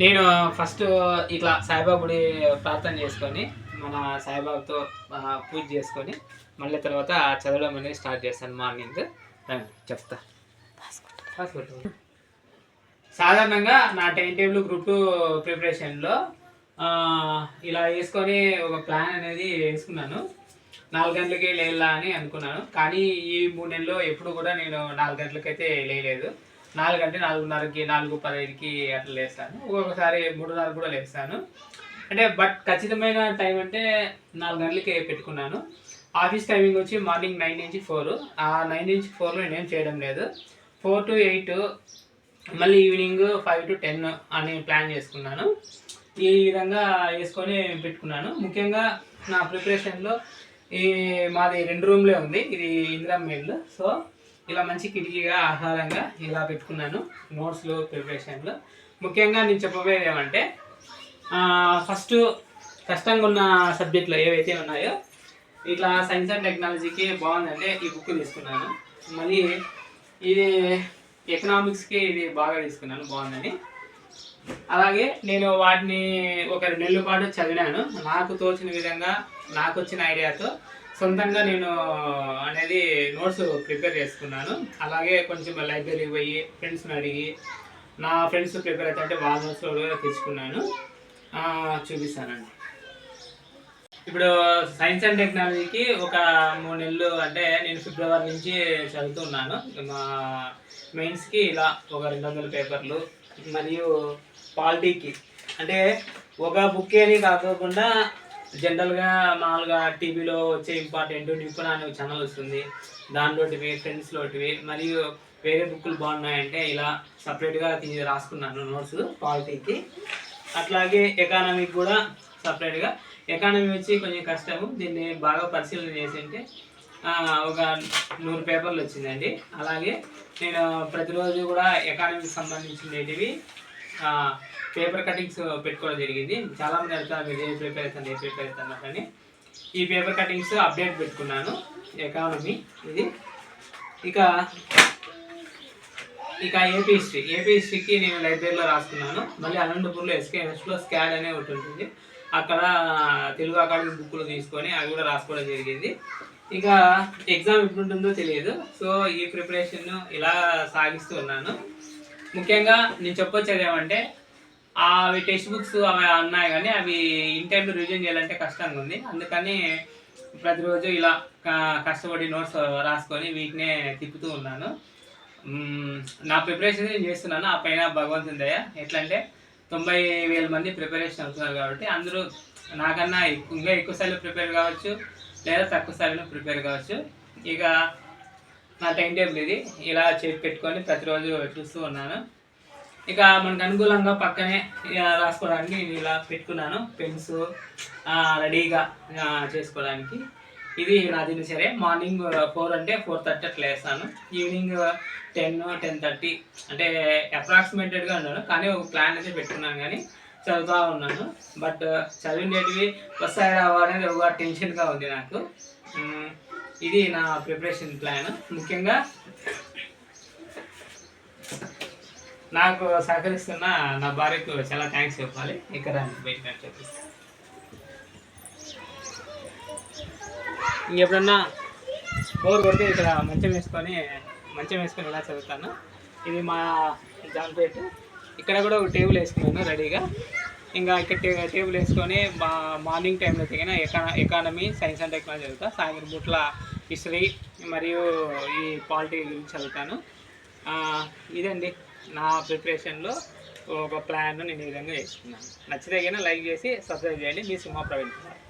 నేను ఫస్ట్ ఇట్లా సాయిబాబా గుడి ప్రార్థన చేసుకొని మన సాయిబాబాతో పూజ చేసుకొని మళ్ళీ తర్వాత చదవడం అనేది స్టార్ట్ చేస్తాను మార్నింగ్. చెప్తా. సాధారణంగా నా టైం టేబుల్ గ్రూప్ టూ ప్రిపరేషన్లో ఇలా వేసుకొని ఒక ప్లాన్ అనేది వేసుకున్నాను. నాలుగు గంటలకి లేలా అని అనుకున్నాను. కానీ ఈ మూడు నెలల్లో ఎప్పుడు కూడా నేను నాలుగు గంటలకైతే లేలేదు. నాలుగు గంటల నాలుగున్నరకి నాలుగు పదహైదుకి అట్లా లేస్తాను. ఒక్కొక్కసారి మూడున్నర కూడా లేస్తాను. అంటే బట్ ఖచ్చితమైన టైం అంటే నాలుగు గంటలకి పెట్టుకున్నాను. ఆఫీస్ టైమింగ్ వచ్చి మార్నింగ్ నైన్ నుంచి ఫోర్. ఆ నైన్ నుంచి ఫోర్లో నేనేం చేయడం లేదు. ఫోర్ టు ఎయిట్ మళ్ళీ ఈవినింగ్ ఫైవ్ టు టెన్ అని ప్లాన్ చేసుకున్నాను. ఈ విధంగా వేసుకొని పెట్టుకున్నాను. ముఖ్యంగా నా ప్రిపరేషన్లో ఈ మాది రెండు రూమ్లే ఉంది. ఇది ఇందిరా మెయిల్ సో ఇలా మంచి కిటికీగా ఆహారంగా ఇలా పెట్టుకున్నాను నోట్స్లో ప్రిపరేషన్లో ముఖ్యంగా నేను చెప్పబోయేది ఏమంటే ఫస్ట్ కష్టంగా ఉన్న సబ్జెక్టులు ఏవైతే ఉన్నాయో ఇట్లా సైన్స్ అండ్ టెక్నాలజీకి బాగుందంటే ఈ బుక్ తీసుకున్నాను. మళ్ళీ ఇది ఎకనామిక్స్కి ఇది బాగా తీసుకున్నాను బాగుందని అలాగే నేను వాటిని ఒక రెండు నెలల పాటు చదివాను. నాకు తోచిన విధంగా నాకు వచ్చిన ఐడియాతో సొంతంగా నేను అనేది నోట్స్ ప్రిపేర్ చేసుకున్నాను. అలాగే కొంచెం లైబ్రరీకి పోయి ఫ్రెండ్స్ని అడిగి నా ఫ్రెండ్స్ ప్రిపేర్ అయితే వాళ్ళ నోట్స్ కూడా తెచ్చుకున్నాను. చూపిస్తానండి. ఇప్పుడు సైన్స్ అండ్ టెక్నాలజీకి ఒక మూడు నెలలు అంటే నేను ఫిబ్రవరి నుంచి చదువుతున్నాను మా మెయిన్స్కి ఇలా ఒక రెండు వందల పేపర్లు మరియు పాలిటీకి అంటే ఒక బుక్ అని కాకోకుండా జనరల్గా మామూలుగా టీవీలో వచ్చే ఇంపార్టెంట్ నిపుణ అనే ఛానల్ వస్తుంది. దానిలోటివి ఫ్రెండ్స్లోటివి మరియు వేరే బుక్కులు బాగున్నాయంటే ఇలా సపరేట్గా రాసుకున్నాను నోట్స్ పాలిటీకి అట్లాగే ఎకానమీ కూడా సపరేట్గా. ఎకానమీ వచ్చి కొంచెం కష్టము దీన్ని బాగా పరిశీలన చేసి అంటే ఒక నూరు పేపర్లు వచ్చిందండి. అలాగే నేను ప్రతిరోజు కూడా ఎకానమీకి సంబంధించినవి పేపర్ కటింగ్స్ పెట్టుకోవడం జరిగింది. చాలామంది అడుగుతారు మీరు ఏ పేపర్ అవుతాను ఏ పేపర్ అవుతాను అని ఈ పేపర్ కటింగ్స్ అప్డేట్ పెట్టుకున్నాను. ఎకానమీ ఇది. ఇక ఇక ఏపీ హిస్టరీ. ఏపీ హిస్టరీకి నేను లైబ్రరీలో రాసుకున్నాను మళ్ళీ అనంతపూర్లో ఎస్కేఎస్లో స్కాడ్ అనే ఒకటి ఉంటుంది. అక్కడ తెలుగు అకాడమీ బుక్లు తీసుకొని అవి కూడా రాసుకోవడం జరిగింది. ఇక ఎగ్జామ్ ఎప్పుడు ఉంటుందో తెలియదు. సో ఈ ప్రిపరేషన్ ఇలా సాగిస్తూ ఉన్నాను. ముఖ్యంగా నేను చెప్పొచ్చేది ఏమంటే అవి టెక్స్ట్ బుక్స్ అవి ఉన్నాయి కానీ అవి ఇన్ టైంలో రివిజన్ చేయాలంటే కష్టంగా ఉంది. అందుకని ప్రతిరోజు ఇలా కష్టపడి నోట్స్ రాసుకొని వీటినే తిప్పుతూ ఉన్నాను. నా ప్రిపరేషన్ నేను చేస్తున్నాను. ఆ పైన భగవంతుని దయ. ఎట్లా అంటే తొంభై వేల మంది ప్రిపరేషన్ అవుతున్నారు కాబట్టి అందరూ నాకన్నా ఇంకా ఎక్కువ స్థాయిలో ప్రిపేర్ కావచ్చు లేదా తక్కువ స్థాయిలో ప్రిపేర్ కావచ్చు. ఇక నా టైం టేబుల్ ఇది. ఇలా చేసి పెట్టుకొని ప్రతిరోజు చూస్తూ ఉన్నాను. ఇక మనకు అనుకూలంగా పక్కనే ఇక రాసుకోవడానికి నేను ఇలా పెట్టుకున్నాను. పెన్స్ రెడీగా చేసుకోవడానికి. ఇది నా దినచర్య మార్నింగ్ ఫోర్ అంటే ఫోర్ థర్టీ అట్లా వేస్తాను ఈవినింగ్ టెన్ టెన్ థర్టీ అంటే అప్రాక్సిమేటెడ్గా ఉన్నాను. కానీ ఒక ప్లాన్ అయితే పెట్టుకున్నాను కానీ చదువుతూ ఉన్నాను. బట్ చదివినవి వస్తాయి రావా అనేది ఒక టెన్షన్గా ఉంది నాకు. ఇది నా ప్రిపరేషన్ ప్లాన్ ముఖ్యంగా నాకు సహకరిస్తున్న నా భార్యకు చాలా థ్యాంక్స్ చెప్పాలి. ఇక్కడ రండి బయటకు ఎప్పుడన్నా ఇంకెప్పుడన్నా బోర్ కొడితే ఇక్కడ మంచం వేసుకొని మంచం వేసుకొని ఇలా చదువుతాను ఇది మా జాన్పేట. ఇక్కడ కూడా ఒక టేబుల్ వేసుకున్నాను రెడీగా. ఇంకా ఇక్కడ టే- టేబుల్ వేసుకొని మా మార్నింగ్ టైంలో తగిన ఎకా ఎకానమీ సైన్స్ అండ్ టెక్నాలజీ చదువుతా. సాయంత్రం పూట్ల హిస్టరీ మరియు ఈ పాలిటీ గురించి చదువుతాను ఇదండి నా ప్రిపరేషన్లో ఒక ప్లాన్ నేను ఈ విధంగా వేసుకున్నాను నచ్చితే లైక్ చేసి సబ్స్క్రైబ్ చేయండి. మీ సినిమా ప్రవీణ్ కుమార్.